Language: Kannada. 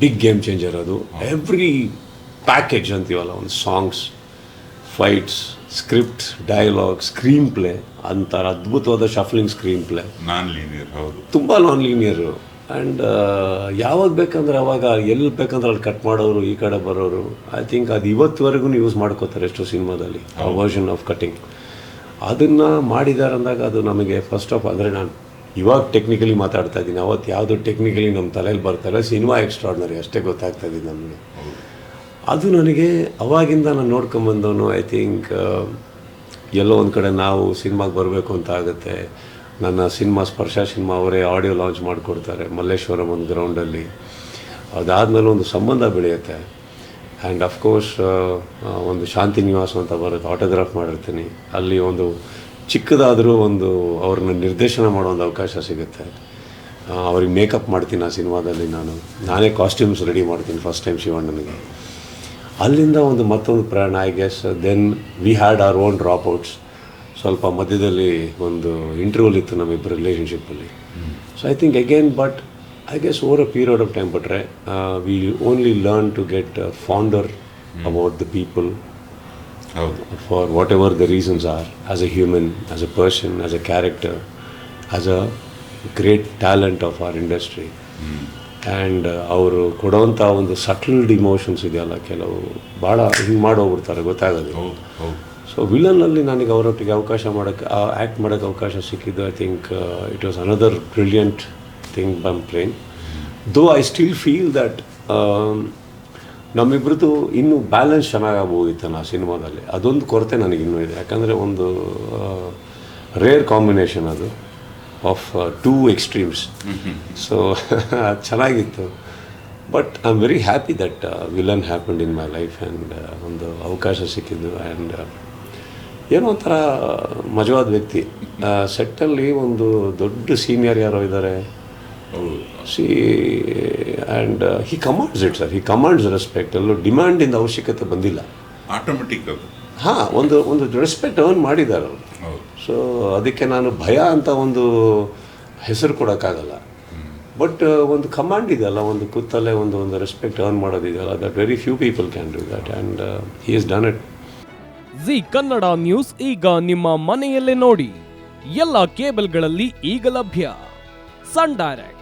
ಬಿಗ್ ಗೇಮ್ ಚೇಂಜರ್ ಅದು. ಎವ್ರಿ ಪ್ಯಾಕೇಜ್ ಅಂತೀವಲ್ಲ ಒಂದು songs fights script dialogue screen play ಅಂತಾರೆ ಅದ್ಭುತವಾದ shuffling screen play non linear ಹೌದು. ತುಂಬ ನಾನ್ ಲೀನಿಯರು ಆ್ಯಂಡ್ ಯಾವಾಗ ಬೇಕಂದ್ರೆ ಅವಾಗ ಎಲ್ಲಿ ಬೇಕಂದ್ರೆ ಅಲ್ಲಿ ಕಟ್ ಮಾಡೋರು ಈ ಕಡೆ ಬರೋರು. ಐ ಥಿಂಕ್ ಅದು ಇವತ್ತುವರೆಗೂ ಯೂಸ್ ಮಾಡ್ಕೋತಾರೆ ಎಷ್ಟೋ ಸಿನಿಮಾದಲ್ಲಿ ಆ ವರ್ಷನ್ ಆಫ್ ಕಟಿಂಗ್ ಅದನ್ನು ಮಾಡಿದ್ದಾರೆ ಅಂದಾಗ ಅದು ನಮಗೆ ಫಸ್ಟ್ ಆಫ್ ಅಂದರೆ ನಾನು ಇವಾಗ ಟೆಕ್ನಿಕಲಿ ಮಾತಾಡ್ತಾ ಇದ್ದೀನಿ. ಅವತ್ತು ಯಾವುದು ಟೆಕ್ನಿಕಲಿ ನಮ್ಮ ತಲೆಯಲ್ಲಿ ಬರ್ತಾರೆ ಸಿನಿಮಾ ಎಕ್ಸ್ಟ್ರಾಡ್ನರಿ ಅಷ್ಟೇ ಗೊತ್ತಾಗ್ತಾ ಇದ್ದೀನಿ ನಮಗೆ. ಅದು ನನಗೆ ಅವಾಗಿಂದ ನಾನು ನೋಡ್ಕೊಂಬಂದವನು ಐ ಥಿಂಕ್ ಎಲ್ಲೋ ಒಂದು ಕಡೆ ನಾವು ಸಿನಿಮಾಗೆ ಬರಬೇಕು ಅಂತ ಆಗುತ್ತೆ. ನನ್ನ ಸಿನಿಮಾ ಸ್ಪರ್ಶ ಸಿನಿಮಾ ಅವರೇ ಆಡಿಯೋ ಲಾಂಚ್ ಮಾಡಿಕೊಡ್ತಾರೆ ಮಲ್ಲೇಶ್ವರಂ ಒಂದು ಗ್ರೌಂಡಲ್ಲಿ ಅದಾದಮೇಲೆ ಒಂದು ಸಂಬಂಧ ಬೆಳೆಯುತ್ತೆ. ಆ್ಯಂಡ್ ಅಫ್ಕೋರ್ಸ್ ಒಂದು ಶಾಂತಿ ನಿವಾಸ ಅಂತ ಬರುತ್ತೆ. ಆಟೋಗ್ರಾಫ್ ಮಾಡಿರ್ತೀನಿ. ಅಲ್ಲಿ ಒಂದು ಚಿಕ್ಕದಾದರೂ ಒಂದು ಅವ್ರನ್ನ ನಿರ್ದೇಶನ ಮಾಡೋ ಒಂದು ಅವಕಾಶ ಸಿಗುತ್ತೆ. ಅವ್ರಿಗೆ ಮೇಕಪ್ ಮಾಡ್ತೀನಿ ಆ ಸಿನಿಮಾದಲ್ಲಿ ನಾನು. ನಾನೇ ಕಾಸ್ಟ್ಯೂಮ್ಸ್ ರೆಡಿ ಮಾಡ್ತೀನಿ ಫಸ್ಟ್ ಟೈಮ್ ಶಿವಣ್ಣನಿಗೆ. ಅಲ್ಲಿಂದ ಒಂದು ಮತ್ತೊಂದು ಪ್ರಯಾಣ I guess then we had our own drop outs ಸ್ವಲ್ಪ ಮಧ್ಯದಲ್ಲಿ ಒಂದು ಇಂಟರ್ವ್ಯೂಲ್ ಇತ್ತು ನಮ್ಮಿಬ್ಬರ ರಿಲೇಷನ್ಶಿಪ್ಪಲ್ಲಿ so I think again but I guess over a period of time ಬಿಟ್ರೆ we only learn to get fonder about the people ಹೌದು for whatever the reasons are as a human as a person as a character as a great talent of our industry and ಅವರು ಕೊಡುವಂಥ ಒಂದು ಸಟಲ್ಡ್ ಇಮೋಷನ್ಸ್ ಇದೆಯಲ್ಲ ಕೆಲವು ಭಾಳ ಹಿಂಗೆ ಮಾಡೋಗ್ಬಿಡ್ತಾರೆ ಗೊತ್ತಾಗೋದು ಸೊ ವಿಲನ್ನಲ್ಲಿ ನನಗೆ ಅವರೊಟ್ಟಿಗೆ ಅವಕಾಶ ಮಾಡೋಕ್ಕೆ ಆ್ಯಕ್ಟ್ ಮಾಡೋಕ್ಕೆ ಅವಕಾಶ ಸಿಕ್ಕಿದ್ದು I think it was another brilliant thing ಬಮ್ plane though I still feel that ನಮ್ಮಿಬ್ರದ್ದು ಇನ್ನೂ ಬ್ಯಾಲೆನ್ಸ್ ಚೆನ್ನಾಗಾಗೋಗಿತ್ತು ಆ ಸಿನಿಮಾದಲ್ಲಿ. ಅದೊಂದು ಕೊರತೆ ನನಗೆ ಇನ್ನೂ ಇದೆ. ಯಾಕಂದರೆ ಒಂದು ರೇರ್ ಕಾಂಬಿನೇಷನ್ ಅದು ಆಫ್ ಟೂ ಎಕ್ಸ್ಟ್ರೀಮ್ಸ್ ಸೊ ಅದು ಚೆನ್ನಾಗಿತ್ತು. But I am very happy that villain happened in my life and ಒಂದು ಅವಕಾಶ ಸಿಕ್ಕಿದ್ದು ಆ್ಯಂಡ್ ಏನೋ ಒಂಥರ ಮಜವಾದ ವ್ಯಕ್ತಿ. ಸೆಟ್ಟಲ್ಲಿ ಒಂದು ದೊಡ್ಡ ಸೀನಿಯರ್ ಯಾರೋ ಇದ್ದಾರೆ see and he commands it sir he commands respect ಎಲ್ಲೂ ಡಿಮ್ಯಾಂಡಿಂದ ಅವಶ್ಯಕತೆ ಬಂದಿಲ್ಲ. ಆಟೋಮೆಟಿಕ್ ಅದು. ಹಾಂ ಒಂದು ಒಂದು ರೆಸ್ಪೆಕ್ಟ್ ಅರ್ನ್ ಮಾಡಿದ್ದಾರೆ ಅವರು. ಸೊ ಅದಕ್ಕೆ ನಾನು ಭಯ ಅಂತ ಒಂದು ಹೆಸರು ಕೊಡೋಕ್ಕಾಗಲ್ಲ. ಬಟ್ ಒಂದು ಕಮಾಂಡ್ ಇದೆಯಲ್ಲ ಒಂದು ಕೂತಲ್ಲೇ ಒಂದು ಒಂದು respect earn ಮಾಡೋದಿದೆಯಲ್ಲ that very few people can do that and he is done it Zee Kannada news ಈಗ ನಿಮ್ಮ ಮನೆಯಲ್ಲೇ ನೋಡಿ. ಎಲ್ಲ ಕೇಬಲ್ಗಳಲ್ಲಿ ಈಗ ಲಭ್ಯ. ಸನ್ ಡೈರೆಕ್ಟ್